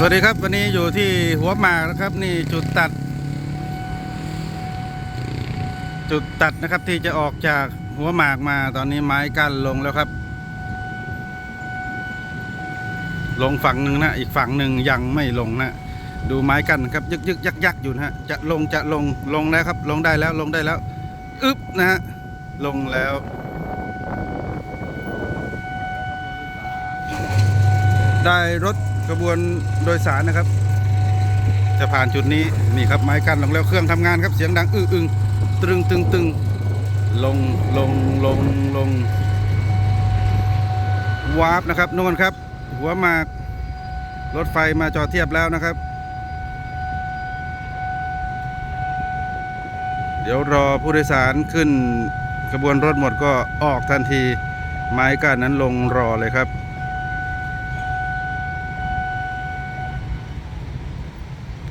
สวัสดีครับ วันนี้อยู่ที่หัวหมากนะครับ นี่จุดตัด จุดตัดนะครับที่จะออกจากหัวหมากมาตอนนี้ไม้กั้นลงแล้วครับ ลงฝั่งหนึ่งนะอีกฝั่งหนึ่งยังไม่ลงนะดูไม้กั้นครับยึกยึกยักยักอยู่นะฮะจะลงจะลงลงแล้วครับ ลงได้แล้วลงได้แล้วอึ๊บนะฮะลงแล้วได้รถ กระบวนโดยสารนะครับ จะผ่านจุดนี้นี่ครับไม้กั้นลงแล้วเครื่องทำงานครับเสียงดังอื้ออึงตรึงตึงตึงลงลงลงลงวาร์ปนะครับนู่นครับ หัวมากรถไฟมาจอดเทียบแล้วนะครับ เดี๋ยวรอผู้โดยสารขึ้นกระบวนรถหมดก็ออกทันที ไม้กั้นนั้นลงรอเลยครับ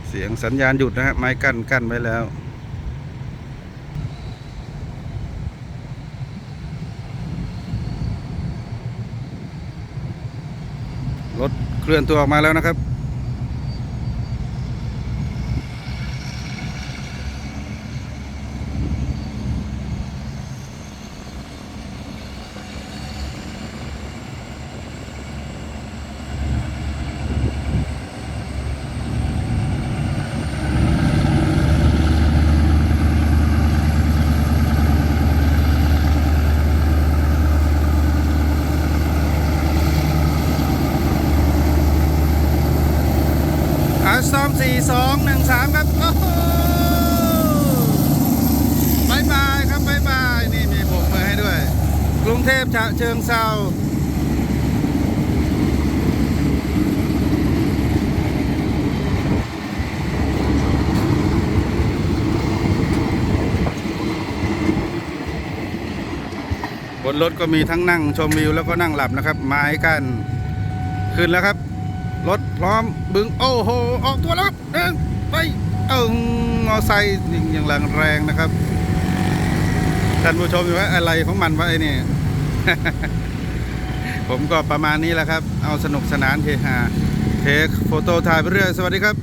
เสียงสัญญาณหยุดนะฮะไม้กั้นกั้นไว้แล้ว รถเคลื่อนตัวออกมาแล้วนะครับ อาสามสี่สองหนึ่งสามครับโอ้โหบายบายครับบายบายนี่มีโบกมือให้ด้วย กรุงเทพฉะเชิงเซาบนรถก็มีทั้งนั่งชมวิวแล้วก็นั่งหลับนะครับไม้กันขึ้นแล้วครับ รถพร้อมบึงโอ้โหออกตัวแล้วครับเดินไปเอิงมอไซค์ยิงอย่างแรงแรงนะครับท่านผู้ชมอยู่ว่าอะไรของมันวะไอ้นี่ ผมก็ประมาณนี้แหละครับ เอาสนุกสนานเฮฮาเทคโฟโต้ถ่ายไปเรื่อยสวัสดีครับ